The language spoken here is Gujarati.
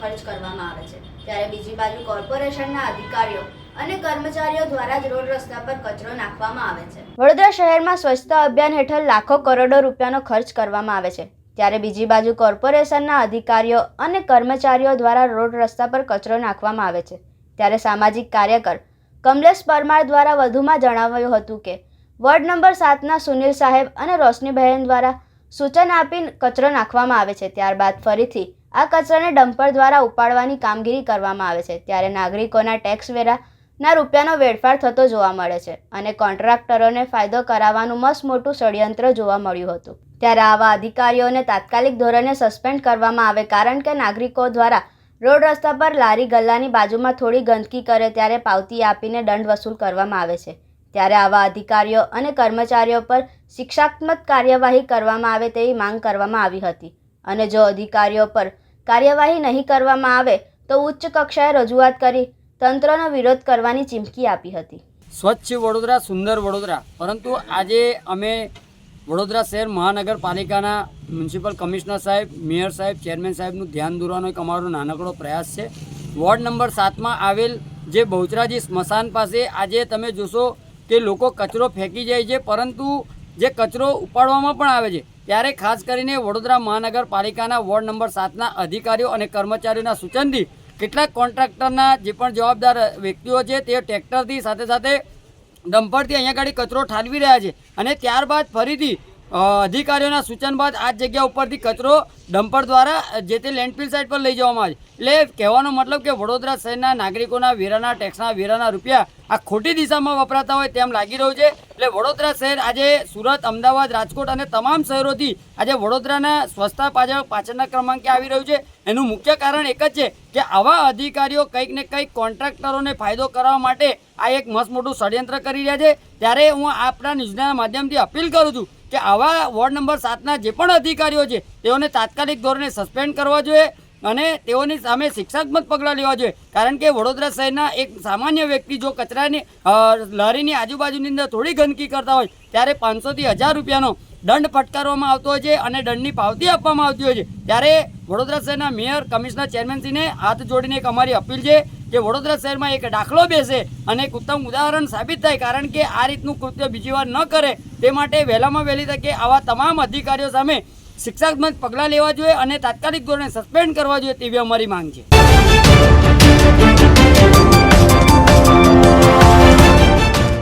ખર્ચ કરવામાં આવે છે. ત્યારે બીજી બાજુ કોર્પોરેશનના અધિકારીઓ અને કર્મચારીઓ દ્વારા જ રોડ રસ્તા પર કચરો નાખવામાં આવે છે. વડોદરા શહેરમાં સ્વચ્છતા અભિયાન હેઠળ લાખો કરોડો રૂપિયાનો ખર્ચ કરવામાં આવે છે. ત્યારે બીજી બાજુ કોર્પોરેશનના અધિકારીઓ અને કર્મચારીઓ દ્વારા રોડ રસ્તા પર કચરો નાખવામાં આવે છે. ત્યારે સામાજિક કાર્યકર કમલેશ પરમાર દ્વારા વધુમાં જણાવ્યું હતું કે, વોર્ડ નંબર સાતના સુનિલ સાહેબ અને રોશનીબહેન દ્વારા સૂચન આપી કચરો નાખવામાં આવે છે. ત્યારબાદ ફરીથી આ કચરાને ડમ્પર દ્વારા ઉપાડવાની કામગીરી કરવામાં આવે છે. ત્યારે નાગરિકોના ટેક્સ વેરાના રૂપિયાનો વેડફાર થતો જોવા મળે છે અને કોન્ટ્રાક્ટરોને ફાયદો કરાવવાનું મસ્ત મોટું ષડયંત્ર જોવા મળ્યું હતું. ત્યારે આવા અધિકારીઓને તાત્કાલિક ધોરણે સસ્પેન્ડ કરવામાં આવે કારણ કે નાગરિકો દ્વારા રોડ રસ્તા પર લારી ગલ્લાની બાજુમાં થોડી ગંદકી કરે ત્યારે પાવતી આપીને દંડ વસૂલ કરવામાં આવે છે. ત્યારે આવા અધિકારીઓ અને કર્મચારીઓ પર શિક્ષાત્મક કાર્યવાહી કરવામાં આવે તેવી માંગ કરવામાં આવી હતી. અને જો અધિકારીઓ પર કાર્યવાહી નહીં કરવામાં આવે, તો ઉચ્ચ કક્ષાએ રજૂઆત કરી તંત્રનો વિરોધ કરવાની ચીમકી આપી હતી. સ્વચ્છ વડોદરા, સુંદર વડોદરા. પરંતુ આજે અમે વડોદરા શહેર મહાનગરપાલિકાના મ્યુનિસિપલ કમિશનર સાહેબ, મેયર સાહેબ, ચેરમેન સાહેબનું ધ્યાન દોરવાનો એક અમારો નાનકડો પ્રયાસ છે. વોર્ડ નંબર સાતમાં આવેલ જે બહુચરાજી સ્મશાન પાસે આજે તમે જોશો કે લોકો કચરો ફેંકી જાય છે, પરંતુ જે કચરો ઉપાડવામાં પણ આવે છે, ત્યારે ખાસ કરીને વડોદરા મહાનગરપાલિકાના વોર્ડ નંબર સાતના અધિકારીઓ અને કર્મચારીઓના સૂચનથી કેટલાક કોન્ટ્રાક્ટરના જે પણ જવાબદાર વ્યક્તિઓ છે, તે ટ્રેક્ટરથી સાથે સાથે ડમ્પરથી અહીંયા આગળ કચરો ઠાલવી રહ્યા છે અને ત્યારબાદ ફરીથી અધિકારીઓના સૂચન બાદ આ જગ્યા ઉપરથી કચરો ડમ્પર દ્વારા જે તે લેન્ડફિલ સાઇટ પર લઈ જવામાં આવે. એટલે કહેવાનો મતલબ કે વડોદરા શહેરના નાગરિકોના વેરાના ટેક્સના વેરાના રૂપિયા આ ખોટી દિશામાં વપરાતા હોય તેમ લાગી રહ્યું છે. એટલે વડોદરા શહેર આજે સુરત, અમદાવાદ, રાજકોટ અને તમામ શહેરોથી આજે વડોદરાના સ્વચ્છતા પાછળ પાછળના ક્રમાંકે આવી રહ્યું છે. એનું મુખ્ય કારણ એક જ છે કે આવા અધિકારીઓ કંઈક ને કંઈક કોન્ટ્રાક્ટરોને ફાયદો કરવા માટે આ એક મસ્ત મોટું ષડયંત્ર કરી રહ્યા છે. ત્યારે હું આપણા ન્યૂઝના માધ્યમથી અપીલ કરું છું કે આવા વોર્ડ નંબર સાતના જે પણ અધિકારીઓ છે, તેઓને તાત્કાલિક ધોરણે સસ્પેન્ડ કરવા જોઈએ અને તેઓની સામે શિક્ષાત્મક પગલાં લેવા જોઈએ. કારણ કે વડોદરા શહેરના એક સામાન્ય વ્યક્તિ જો કચરાની લહેરીની આજુબાજુની અંદર થોડી ગંદકી કરતા હોય, ત્યારે પાંચસોથી હજાર રૂપિયાનો દંડ ફટકારવામાં આવતો હોય છે અને દંડની પાવતી આપવામાં આવતી હોય છે. ત્યારે વડોદરા શહેરના મેયર, કમિશનર ચેરમેનશ્રીને હાથ જોડીને એક અમારી અપીલ છે કે વડોદરા શહેરમાં એક દાખલો બેસે અને એક ઉત્તમ ઉદાહરણ સાબિત થાય કારણ કે આ રીતનું કૃત્ય બીજી વાર ન કરે તે માટે વહેલામાં વહેલી તકે આવા તમામ અધિકારીઓ સામે શિક્ષાત્મક પગલાં લેવા જોઈએ અને તાત્કાલિક ધોરણે સસ્પેન્ડ કરવા જોઈએ તેવી અમારી માંગ છે.